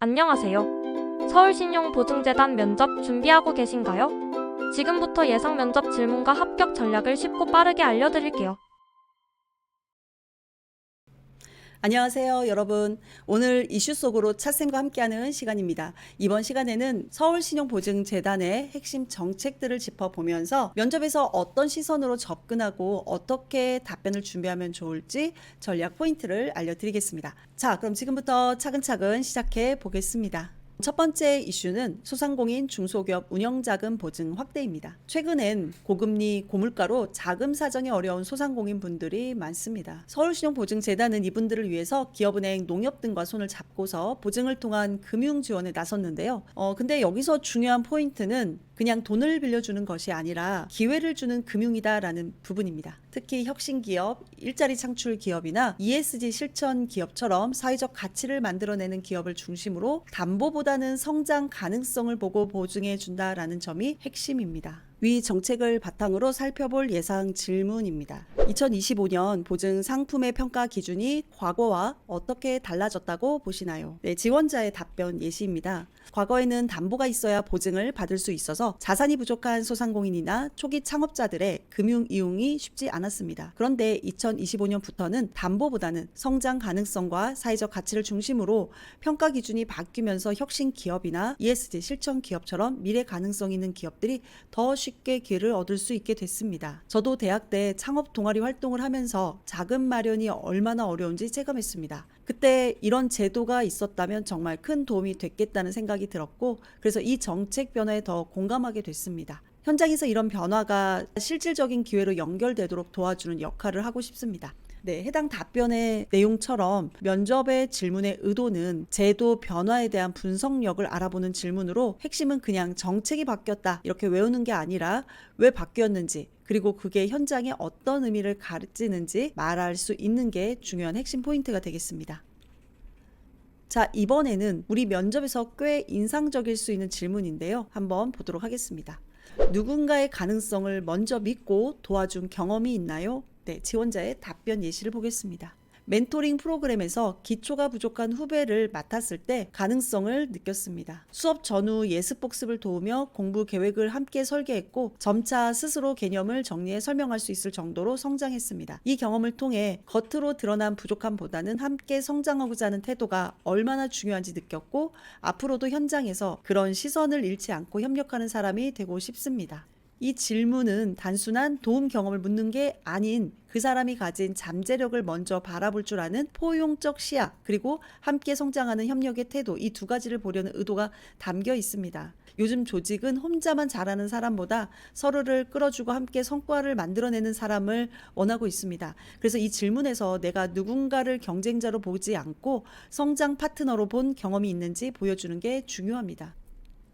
안녕하세요. 서울신용보증재단 면접 준비하고 계신가요? 지금부터 예상 면접 질문과 합격 전략을 쉽고 빠르게 알려드릴게요. 안녕하세요, 여러분. 오늘 이슈 속으로 차쌤과 함께하는 시간입니다. 이번 시간에는 서울신용보증재단의 핵심 정책들을 짚어보면서 면접에서 어떤 시선으로 접근하고 어떻게 답변을 준비하면 좋을지 전략 포인트를 알려드리겠습니다. 자, 그럼 지금부터 차근차근 시작해 보겠습니다. 첫 번째 이슈는 소상공인 중소기업 운영자금 보증 확대입니다. 최근엔 고금리, 고물가로 자금 사정이 어려운 소상공인 분들이 많습니다. 서울신용보증재단은 이분들을 위해서 기업은행, 농협 등과 손을 잡고서 보증을 통한 금융 지원에 나섰는데요. 어, 근데 여기서 중요한 포인트는 그냥 돈을 빌려주는 것이 아니라 기회를 주는 금융이다라는 부분입니다. 특히 혁신 기업, 일자리 창출 기업이나 ESG 실천 기업처럼 사회적 가치를 만들어내는 기업을 중심으로 담보보다는 성장 가능성을 보고 보증해 준다라는 점이 핵심입니다. 위 정책을 바탕으로 살펴볼 예상 질문입니다. 2025년 보증 상품의 평가 기준이 과거와 어떻게 달라졌다고 보시나요? 네, 지원자의 답변 예시입니다. 과거에는 담보가 있어야 보증을 받을 수 있어서 자산이 부족한 소상공인이나 초기 창업자들의 금융 이용이 쉽지 않았습니다. 그런데 2025년부터는 담보보다는 성장 가능성과 사회적 가치를 중심으로 평가 기준이 바뀌면서 혁신 기업이나 ESG 실천 기업처럼 미래 가능성 있는 기업들이 더 쉽게 기회를 얻을 수 있게 됐습니다. 저도 대학 때 창업 동아리 활동을 하면서 자금 마련이 얼마나 어려운지 체감했습니다. 그때 이런 제도가 있었다면 정말 큰 도움이 됐겠다는 생각이 들었고 그래서 이 정책 변화에 더 공감하게 됐습니다. 현장에서 이런 변화가 실질적인 기회로 연결되도록 도와주는 역할을 하고 싶습니다. 네, 해당 답변의 내용처럼 면접의 질문의 의도는 제도 변화에 대한 분석력을 알아보는 질문으로 핵심은 그냥 정책이 바뀌었다 이렇게 외우는 게 아니라 왜 바뀌었는지 그리고 그게 현장에 어떤 의미를 가르치는지 말할 수 있는 게 중요한 핵심 포인트가 되겠습니다. 자, 이번에는 우리 면접에서 꽤 인상적일 수 있는 질문인데요. 한번 보도록 하겠습니다. 누군가의 가능성을 먼저 믿고 도와준 경험이 있나요? 네, 지원자의 답변 예시를 보겠습니다. 멘토링 프로그램에서 기초가 부족한 후배를 맡았을 때 가능성을 느꼈습니다. 수업 전후 예습 복습을 도우며 공부 계획을 함께 설계했고 점차 스스로 개념을 정리해 설명할 수 있을 정도로 성장했습니다. 이 경험을 통해 겉으로 드러난 부족함보다는 함께 성장하고자 하는 태도가 얼마나 중요한지 느꼈고 앞으로도 현장에서 그런 시선을 잃지 않고 협력하는 사람이 되고 싶습니다. 이 질문은 단순한 도움 경험을 묻는 게 아닌 그 사람이 가진 잠재력을 먼저 바라볼 줄 아는 포용적 시야 그리고 함께 성장하는 협력의 태도 이 두 가지를 보려는 의도가 담겨 있습니다. 요즘 조직은 혼자만 잘하는 사람보다 서로를 끌어주고 함께 성과를 만들어내는 사람을 원하고 있습니다. 그래서 이 질문에서 내가 누군가를 경쟁자로 보지 않고 성장 파트너로 본 경험이 있는지 보여주는 게 중요합니다.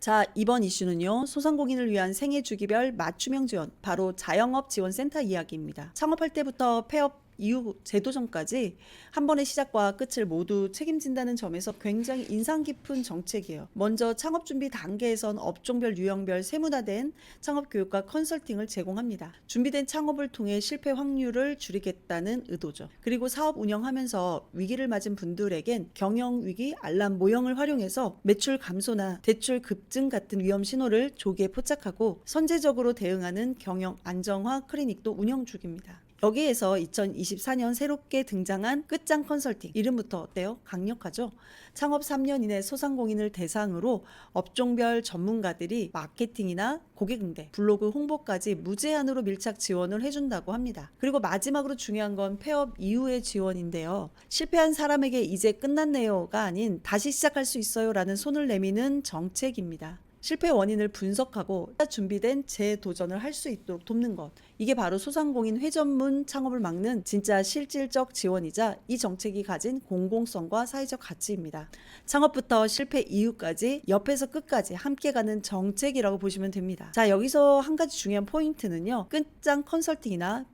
자, 이번 이슈는요. 소상공인을 위한 생애 주기별 맞춤형 지원, 바로 자영업 지원센터 이야기입니다. 창업할 때부터 폐업 이후 제도 전까지 한 번의 시작과 끝을 모두 책임진다는 점에서 굉장히 인상 깊은 정책이에요. 먼저 창업 준비 단계에선 업종별 유형별 세분화된 창업 교육과 컨설팅을 제공합니다. 준비된 창업을 통해 실패 확률을 줄이겠다는 의도죠. 그리고 사업 운영하면서 위기를 맞은 분들에겐 경영 위기 알람 모형을 활용해서 매출 감소나 대출 급증 같은 위험 신호를 조기에 포착하고 선제적으로 대응하는 경영 안정화 클리닉도 운영 중입니다. 여기에서 2024년 새롭게 등장한 끝장 컨설팅 이름부터 어때요? 강력하죠? 창업 3년 이내 소상공인을 대상으로 업종별 전문가들이 마케팅이나 고객 응대, 블로그 홍보까지 무제한으로 밀착 지원을 해준다고 합니다. 그리고 마지막으로 중요한 건 폐업 이후의 지원인데요. 실패한 사람에게 이제 끝났네요가 아닌 다시 시작할 수 있어요라는 손을 내미는 정책입니다. 실패 원인을 분석하고 준비된 재도전을 할 수 있도록 돕는 것. 이게 바로 소상공인 회전문 창업을 막는 진짜 실질적 지원이자 이 정책이 가진 공공성과 사회적 가치입니다. 창업부터 실패 이후까지 옆에서 끝까지 함께 가는 정책이라고 보시면 됩니다. 자, 여기서 한 가지 중요한 포인트는요. 끝장 컨설팅이나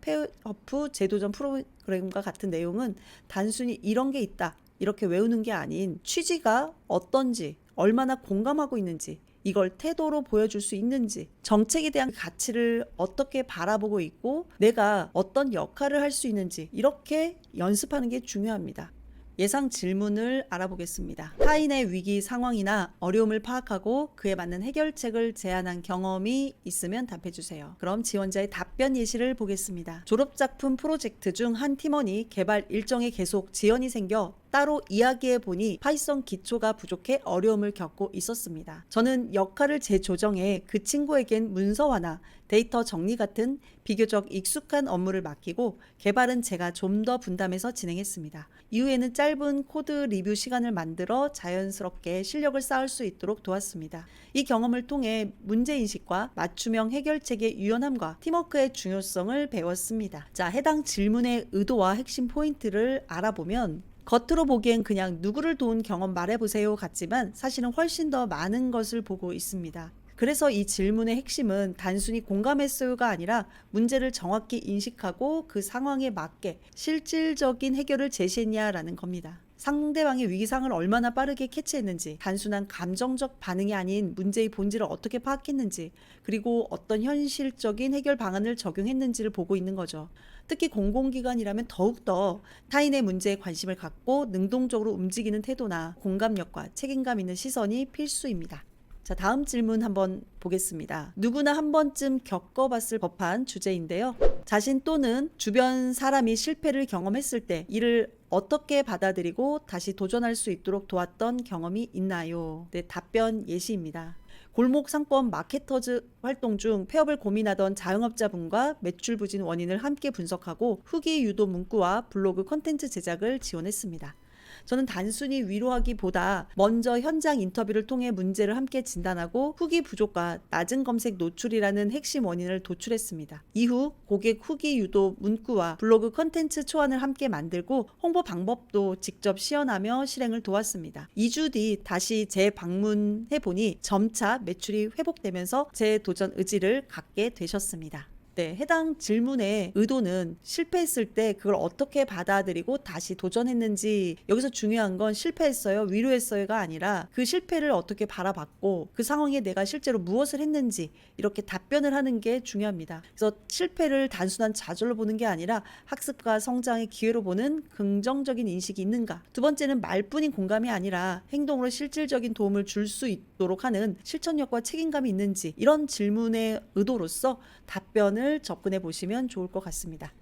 후 재도전 프로그램과 같은 내용은 단순히 이런 게 있다. 이렇게 외우는 게 아닌 취지가 어떤지, 얼마나 공감하고 있는지, 이걸 태도로 보여줄 수 있는지, 정책에 대한 가치를 어떻게 바라보고 있고, 내가 어떤 역할을 할 수 있는지, 이렇게 연습하는 게 중요합니다. 예상 질문을 알아보겠습니다. 타인의 위기 상황이나 어려움을 파악하고 그에 맞는 해결책을 제안한 경험이 있으면 답해 주세요. 그럼 지원자의 답변 예시를 보겠습니다. 졸업작품 프로젝트 중 한 팀원이 개발 일정에 계속 지연이 생겨 따로 이야기해 보니 파이썬 기초가 부족해 어려움을 겪고 있었습니다. 저는 역할을 재조정해 그 친구에겐 문서화나 데이터 정리 같은 비교적 익숙한 업무를 맡기고 개발은 제가 좀 더 분담해서 진행했습니다. 이후에는 짧은 코드 리뷰 시간을 만들어 자연스럽게 실력을 쌓을 수 있도록 도왔습니다. 이 경험을 통해 문제인식과 맞춤형 해결책의 유연함과 팀워크의 중요성을 배웠습니다. 자, 해당 질문의 의도와 핵심 포인트를 알아보면 겉으로 보기엔 그냥 누구를 도운 경험 말해보세요 같지만 사실은 훨씬 더 많은 것을 보고 있습니다. 그래서 이 질문의 핵심은 단순히 공감했어요가 아니라 문제를 정확히 인식하고 그 상황에 맞게 실질적인 해결을 제시했냐라는 겁니다. 상대방의 위기상을 얼마나 빠르게 캐치했는지, 단순한 감정적 반응이 아닌 문제의 본질을 어떻게 파악했는지, 그리고 어떤 현실적인 해결 방안을 적용했는지를 보고 있는 거죠. 특히 공공기관이라면 더욱더 타인의 문제에 관심을 갖고 능동적으로 움직이는 태도나 공감력과 책임감 있는 시선이 필수입니다. 자, 다음 질문 한번 보겠습니다. 누구나 한 번쯤 겪어봤을 법한 주제인데요. 자신 또는 주변 사람이 실패를 경험했을 때 이를 어떻게 받아들이고 다시 도전할 수 있도록 도왔던 경험이 있나요? 네, 답변 예시입니다. 골목 상권 마케터즈 활동 중 폐업을 고민하던 자영업자분과 매출 부진 원인을 함께 분석하고 후기 유도 문구와 블로그 콘텐츠 제작을 지원했습니다. 저는 단순히 위로하기보다 먼저 현장 인터뷰를 통해 문제를 함께 진단하고 후기 부족과 낮은 검색 노출이라는 핵심 원인을 도출했습니다. 이후 고객 후기 유도 문구와 블로그 컨텐츠 초안을 함께 만들고 홍보 방법도 직접 시연하며 실행을 도왔습니다. 2주 뒤 다시 재방문해 보니 점차 매출이 회복되면서 제 도전 의지를 갖게 되셨습니다. 네, 해당 질문의 의도는 실패했을 때 그걸 어떻게 받아들이고 다시 도전했는지 여기서 중요한 건 실패했어요, 위로했어요가 아니라 그 실패를 어떻게 바라봤고 그 상황에 내가 실제로 무엇을 했는지 이렇게 답변을 하는 게 중요합니다. 그래서 실패를 단순한 좌절로 보는 게 아니라 학습과 성장의 기회로 보는 긍정적인 인식이 있는가. 두 번째는 말뿐인 공감이 아니라 행동으로 실질적인 도움을 줄 수 있도록 하는 실천력과 책임감이 있는지 이런 질문의 의도로서 답변 을 접근해 보시면 좋을 것 같습니다.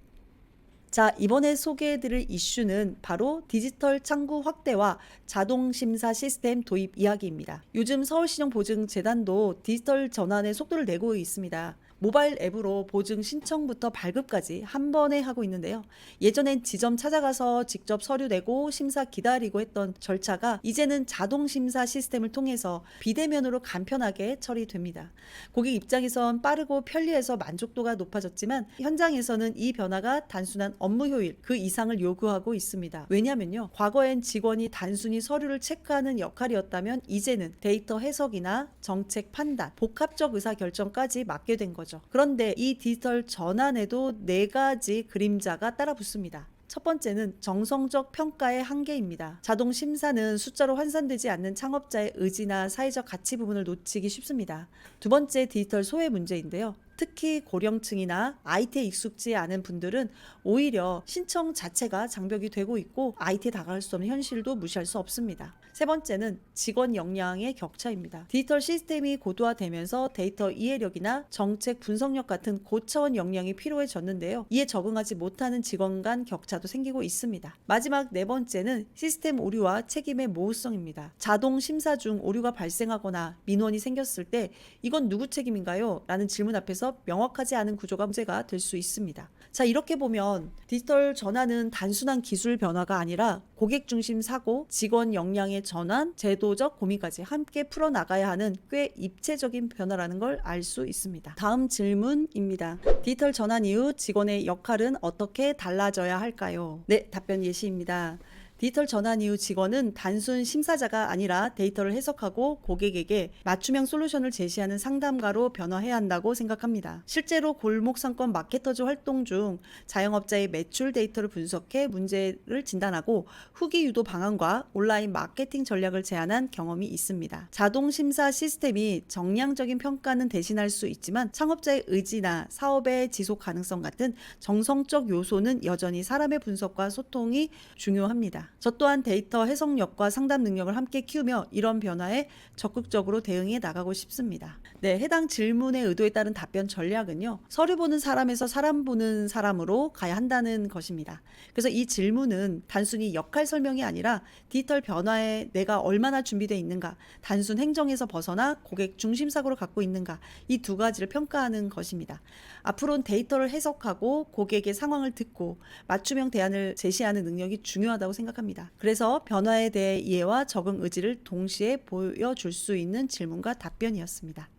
자, 이번에 소개해 드릴 이슈는 바로 디지털 창구 확대와 자동 심사 시스템 도입 이야기입니다. 요즘 서울신용보증재단도 디지털 전환의 속도를 내고 있습니다. 모바일 앱으로 보증 신청부터 발급까지 한 번에 하고 있는데요. 예전엔 지점 찾아가서 직접 서류 내고 심사 기다리고 했던 절차가 이제는 자동 심사 시스템을 통해서 비대면으로 간편하게 처리됩니다. 고객 입장에선 빠르고 편리해서 만족도가 높아졌지만 현장에서는 이 변화가 단순한 업무 효율 그 이상을 요구하고 있습니다. 왜냐면요. 과거엔 직원이 단순히 서류를 체크하는 역할이었다면 이제는 데이터 해석이나 정책 판단, 복합적 의사 결정까지 맡게 된 거죠. 그런데 이 디지털 전환에도 네 가지 그림자가 따라 붙습니다. 첫 번째는 정성적 평가의 한계입니다. 자동 심사는 숫자로 환산되지 않는 창업자의 의지나 사회적 가치 부분을 놓치기 쉽습니다. 두 번째 디지털 소외 문제인데요. 특히 고령층이나 IT에 익숙지 않은 분들은 오히려 신청 자체가 장벽이 되고 있고 IT에 다가갈 수 없는 현실도 무시할 수 없습니다. 세 번째는 직원 역량의 격차입니다. 디지털 시스템이 고도화되면서 데이터 이해력이나 정책 분석력 같은 고차원 역량이 필요해졌는데요. 이에 적응하지 못하는 직원 간 격차도 생기고 있습니다. 마지막 네 번째는 시스템 오류와 책임의 모호성입니다. 자동 심사 중 오류가 발생하거나 민원이 생겼을 때 이건 누구 책임인가요? 라는 질문 앞에서 명확하지 않은 구조가 문제가 될 수 있습니다. 자, 이렇게 보면 디지털 전환은 단순한 기술 변화가 아니라 고객 중심 사고, 직원 역량의 전환, 제도적 고민까지 함께 풀어나가야 하는 꽤 입체적인 변화라는 걸 알 수 있습니다. 다음 질문입니다. 디지털 전환 이후 직원의 역할은 어떻게 달라져야 할까요? 네, 답변 예시입니다. 디지털 전환 이후 직원은 단순 심사자가 아니라 데이터를 해석하고 고객에게 맞춤형 솔루션을 제시하는 상담가로 변화해야 한다고 생각합니다. 실제로 골목 상권 마케터즈 활동 중 자영업자의 매출 데이터를 분석해 문제를 진단하고 후기 유도 방안과 온라인 마케팅 전략을 제안한 경험이 있습니다. 자동 심사 시스템이 정량적인 평가는 대신할 수 있지만 창업자의 의지나 사업의 지속 가능성 같은 정성적 요소는 여전히 사람의 분석과 소통이 중요합니다. 저 또한 데이터 해석력과 상담 능력을 함께 키우며 이런 변화에 적극적으로 대응해 나가고 싶습니다. 네, 해당 질문의 의도에 따른 답변 전략은요. 서류 보는 사람에서 사람 보는 사람으로 가야 한다는 것입니다. 그래서 이 질문은 단순히 역할 설명이 아니라 디지털 변화에 내가 얼마나 준비되어 있는가, 단순 행정에서 벗어나 고객 중심 사고를 갖고 있는가, 이 두 가지를 평가하는 것입니다. 앞으로는 데이터를 해석하고 고객의 상황을 듣고 맞춤형 대안을 제시하는 능력이 중요하다고 생각합니다. 그래서 변화에 대해 이해와 적응 의지를 동시에 보여줄 수 있는 질문과 답변이었습니다.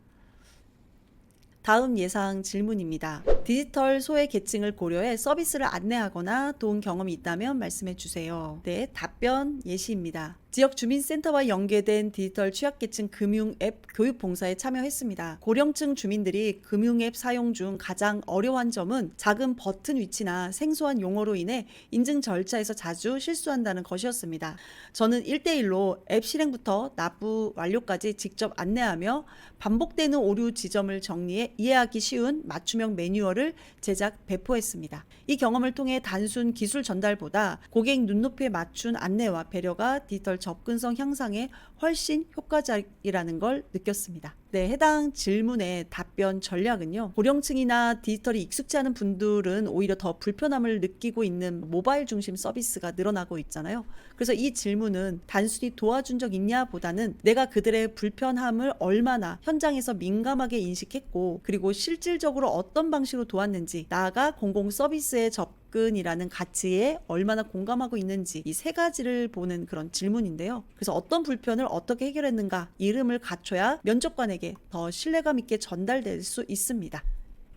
다음 예상 질문입니다. 디지털 소외 계층을 고려해 서비스를 안내하거나 도운 경험이 있다면 말씀해 주세요. 네, 답변 예시입니다. 지역 주민센터와 연계된 디지털 취약계층 금융 앱 교육 봉사에 참여했습니다. 고령층 주민들이 금융 앱 사용 중 가장 어려워한 점은 작은 버튼 위치나 생소한 용어로 인해 인증 절차에서 자주 실수한다는 것이었습니다. 저는 1대1로 앱 실행부터 납부 완료까지 직접 안내하며 반복되는 오류 지점을 정리해 이해하기 쉬운 맞춤형 매뉴얼을 제작 배포했습니다. 이 경험을 통해 단순 기술 전달보다 고객 눈높이에 맞춘 안내와 배려가 디지털 접근성 향상에 훨씬 효과적이라는 걸 느꼈습니다. 네, 해당 질문의 답변 전략은요. 고령층이나 디지털이 익숙지 않은 분들은 오히려 더 불편함을 느끼고 있는 모바일 중심 서비스가 늘어나고 있잖아요. 그래서 이 질문은 단순히 도와준 적 있냐 보다는 내가 그들의 불편함을 얼마나 현장에서 민감하게 인식했고 그리고 실질적으로 어떤 방식으로 도왔는지 나아가 공공 서비스의 접 접근이라는 가치에 얼마나 공감하고 있는지 이 세 가지를 보는 그런 질문인데요. 그래서 어떤 불편을 어떻게 해결했는가 이름을 갖춰야 면접관에게 더 신뢰감 있게 전달될 수 있습니다.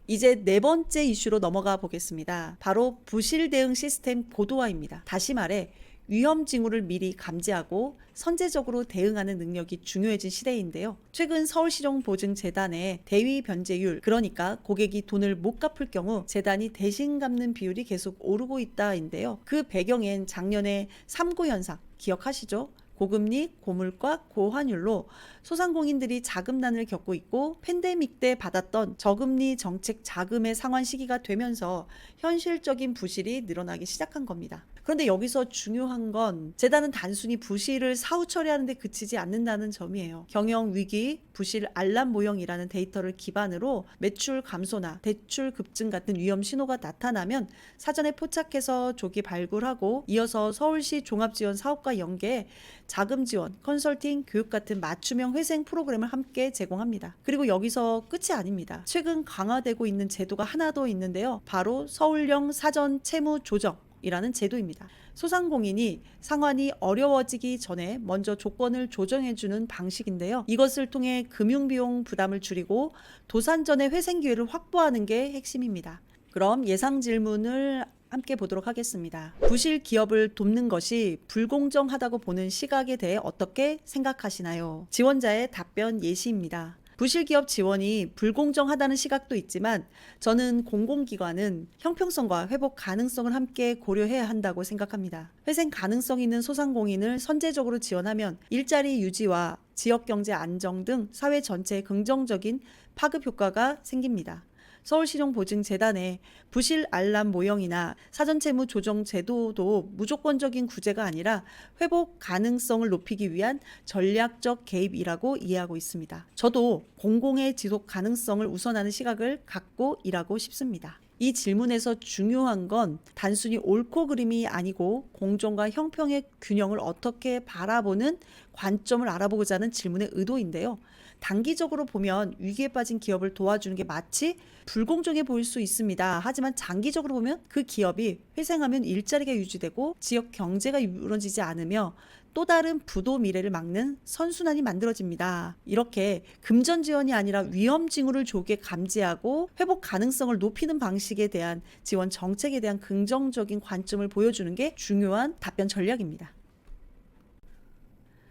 이제 네 번째 이슈로 넘어가 보겠습니다. 바로 부실 대응 시스템 고도화입니다. 다시 말해 위험 징후를 미리 감지하고 선제적으로 대응하는 능력이 중요해진 시대인데요. 최근 서울실용보증재단의 대위 변제율, 그러니까 고객이 돈을 못 갚을 경우 재단이 대신 갚는 비율이 계속 오르고 있다인데요. 그 배경엔 작년에 삼고 현상 기억하시죠? 고금리, 고물가, 고환율로 소상공인들이 자금난을 겪고 있고 팬데믹 때 받았던 저금리 정책 자금의 상환 시기가 되면서 현실적인 부실이 늘어나기 시작한 겁니다. 그런데 여기서 중요한 건 재단은 단순히 부실을 사후 처리하는 데 그치지 않는다는 점이에요. 경영 위기, 부실 알람 모형이라는 데이터를 기반으로 매출 감소나 대출 급증 같은 위험 신호가 나타나면 사전에 포착해서 조기 발굴하고 이어서 서울시 종합지원 사업과 연계해 자금 지원, 컨설팅, 교육 같은 맞춤형 회생 프로그램을 함께 제공합니다. 그리고 여기서 끝이 아닙니다. 최근 강화되고 있는 제도가 하나 더 있는데요. 바로 서울형 사전 채무 조정 이라는 제도입니다. 소상공인이 상환이 어려워지기 전에 먼저 조건을 조정해주는 방식인데요. 이것을 통해 금융비용 부담을 줄이고 도산 전의 회생 기회를 확보하는 게 핵심입니다. 그럼 예상 질문을 함께 보도록 하겠습니다. 부실 기업을 돕는 것이 불공정하다고 보는 시각에 대해 어떻게 생각하시나요? 지원자의 답변 예시입니다. 부실 기업 지원이 불공정하다는 시각도 있지만 저는 공공기관은 형평성과 회복 가능성을 함께 고려해야 한다고 생각합니다. 회생 가능성 있는 소상공인을 선제적으로 지원하면 일자리 유지와 지역 경제 안정 등 사회 전체에 긍정적인 파급 효과가 생깁니다. 서울실용보증재단의 부실 알람 모형이나 사전채무 조정 제도도 무조건적인 구제가 아니라 회복 가능성을 높이기 위한 전략적 개입이라고 이해하고 있습니다. 저도 공공의 지속 가능성을 우선하는 시각을 갖고 일하고 싶습니다. 이 질문에서 중요한 건 단순히 옳고 그름이 아니고 공정과 형평의 균형을 어떻게 바라보는 관점을 알아보고자 하는 질문의 의도인데요. 단기적으로 보면 위기에 빠진 기업을 도와주는 게 마치 불공정해 보일 수 있습니다. 하지만 장기적으로 보면 그 기업이 회생하면 일자리가 유지되고 지역 경제가 이루어지지 않으며 또 다른 부도 미래를 막는 선순환이 만들어집니다. 이렇게 금전 지원이 아니라 위험 징후를 조기에 감지하고 회복 가능성을 높이는 방식에 대한 지원 정책에 대한 긍정적인 관점을 보여주는 게 중요한 답변 전략입니다.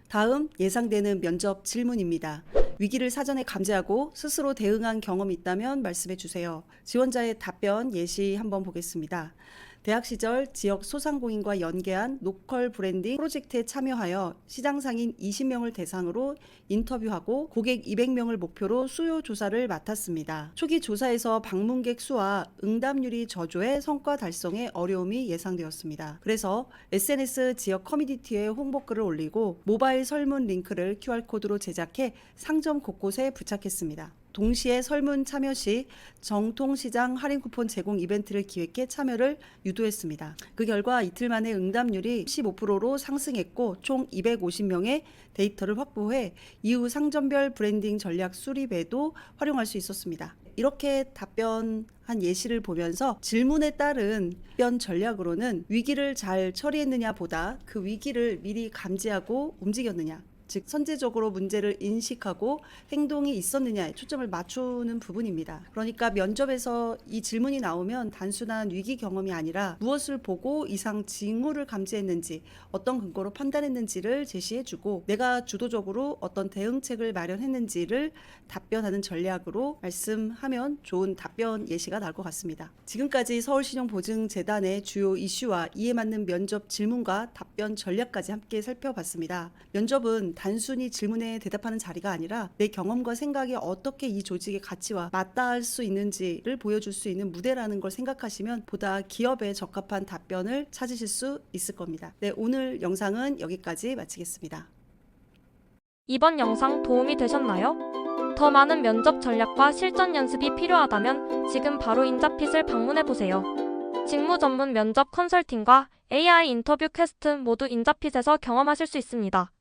다음 예상되는 면접 질문입니다. 위기를 사전에 감지하고 스스로 대응한 경험이 있다면 말씀해 주세요. 지원자의 답변 예시 한번 보겠습니다. 대학 시절 지역 소상공인과 연계한 로컬 브랜딩 프로젝트에 참여하여 시장 상인 20명을 대상으로 인터뷰하고 고객 200명을 목표로 수요 조사를 맡았습니다. 초기 조사에서 방문객 수와 응답률이 저조해 성과 달성에 어려움이 예상되었습니다. 그래서 SNS 지역 커뮤니티에 홍보글을 올리고 모바일 설문 링크를 QR코드로 제작해 상점 곳곳에 부착했습니다. 동시에 설문 참여 시 정통시장 할인 쿠폰 제공 이벤트를 기획해 참여를 유도했습니다. 그 결과 이틀 만에 응답률이 15%로 상승했고 총 250명의 데이터를 확보해 이후 상점별 브랜딩 전략 수립에도 활용할 수 있었습니다. 이렇게 답변한 예시를 보면서 질문에 따른 답변 전략으로는 위기를 잘 처리했느냐 보다 그 위기를 미리 감지하고 움직였느냐 즉 선제적으로 문제를 인식하고 행동이 있었느냐에 초점을 맞추는 부분입니다. 그러니까 면접에서 이 질문이 나오면 단순한 위기 경험이 아니라 무엇을 보고 이상 징후를 감지했는지 어떤 근거로 판단했는지를 제시해주고 내가 주도적으로 어떤 대응책을 마련했는지를 답변하는 전략으로 말씀하면 좋은 답변 예시가 나올 것 같습니다. 지금까지 서울신용보증재단의 주요 이슈와 이에 맞는 면접 질문과 답변 전략까지 함께 살펴봤습니다. 면접은 단순히 질문에 대답하는 자리가 아니라 내 경험과 생각이 어떻게 이 조직의 가치와 맞닿을 수 있는지를 보여줄 수 있는 무대라는 걸 생각하시면 보다 기업에 적합한 답변을 찾으실 수 있을 겁니다. 네, 오늘 영상은 여기까지 마치겠습니다. 이번 영상 도움이 되셨나요? 더 많은 면접 전략과 실전 연습이 필요하다면 지금 바로 인자핏을 방문해 보세요. 직무 전문 면접 컨설팅과 AI 인터뷰 퀘스트 모두 인자핏에서 경험하실 수 있습니다.